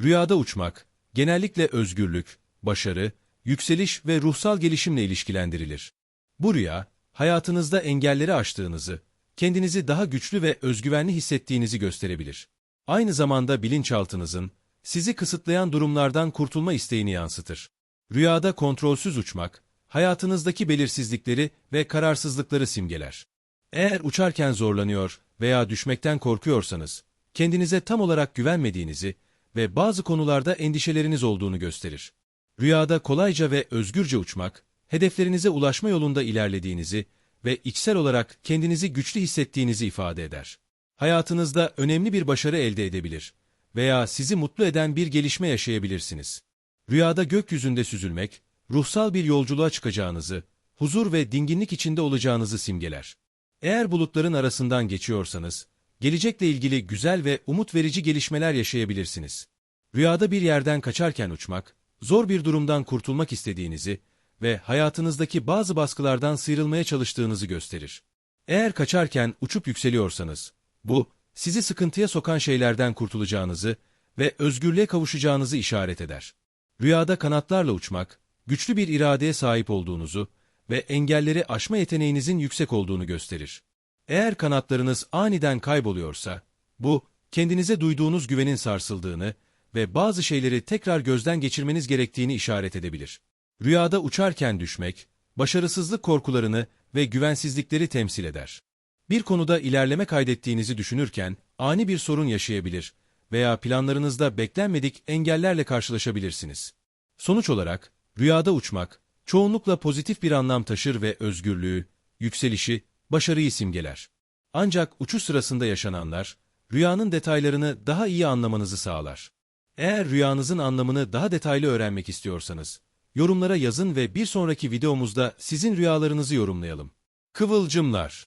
Rüyada uçmak, genellikle özgürlük, başarı, yükseliş ve ruhsal gelişimle ilişkilendirilir. Bu rüya, hayatınızda engelleri aştığınızı, kendinizi daha güçlü ve özgüvenli hissettiğinizi gösterebilir. Aynı zamanda bilinçaltınızın, sizi kısıtlayan durumlardan kurtulma isteğini yansıtır. Rüyada kontrolsüz uçmak, hayatınızdaki belirsizlikleri ve kararsızlıkları simgeler. Eğer uçarken zorlanıyor veya düşmekten korkuyorsanız, kendinize tam olarak güvenmediğinizi ve bazı konularda endişeleriniz olduğunu gösterir. Rüyada kolayca ve özgürce uçmak, hedeflerinize ulaşma yolunda ilerlediğinizi ve içsel olarak kendinizi güçlü hissettiğinizi ifade eder. Hayatınızda önemli bir başarı elde edebilir veya sizi mutlu eden bir gelişme yaşayabilirsiniz. Rüyada gökyüzünde süzülmek, ruhsal bir yolculuğa çıkacağınızı, huzur ve dinginlik içinde olacağınızı simgeler. Eğer bulutların arasından geçiyorsanız, gelecekle ilgili güzel ve umut verici gelişmeler yaşayabilirsiniz. Rüyada bir yerden kaçarken uçmak, zor bir durumdan kurtulmak istediğinizi ve hayatınızdaki bazı baskılardan sıyrılmaya çalıştığınızı gösterir. Eğer kaçarken uçup yükseliyorsanız, bu, sizi sıkıntıya sokan şeylerden kurtulacağınızı ve özgürlüğe kavuşacağınızı işaret eder. Rüyada kanatlarla uçmak, güçlü bir iradeye sahip olduğunuzu ve engelleri aşma yeteneğinizin yüksek olduğunu gösterir. Eğer kanatlarınız aniden kayboluyorsa, bu, kendinize duyduğunuz güvenin sarsıldığını ve bazı şeyleri tekrar gözden geçirmeniz gerektiğini işaret edebilir. Rüyada uçarken düşmek, başarısızlık korkularını ve güvensizlikleri temsil eder. Bir konuda ilerleme kaydettiğinizi düşünürken ani bir sorun yaşayabilir veya planlarınızda beklenmedik engellerle karşılaşabilirsiniz. Sonuç olarak, rüyada uçmak, çoğunlukla pozitif bir anlam taşır ve özgürlüğü, yükselişi, başarıyı simgeler. Ancak uçuş sırasında yaşananlar, rüyanın detaylarını daha iyi anlamanızı sağlar. Eğer rüyanızın anlamını daha detaylı öğrenmek istiyorsanız, yorumlara yazın ve bir sonraki videomuzda sizin rüyalarınızı yorumlayalım. Kıvılcımlar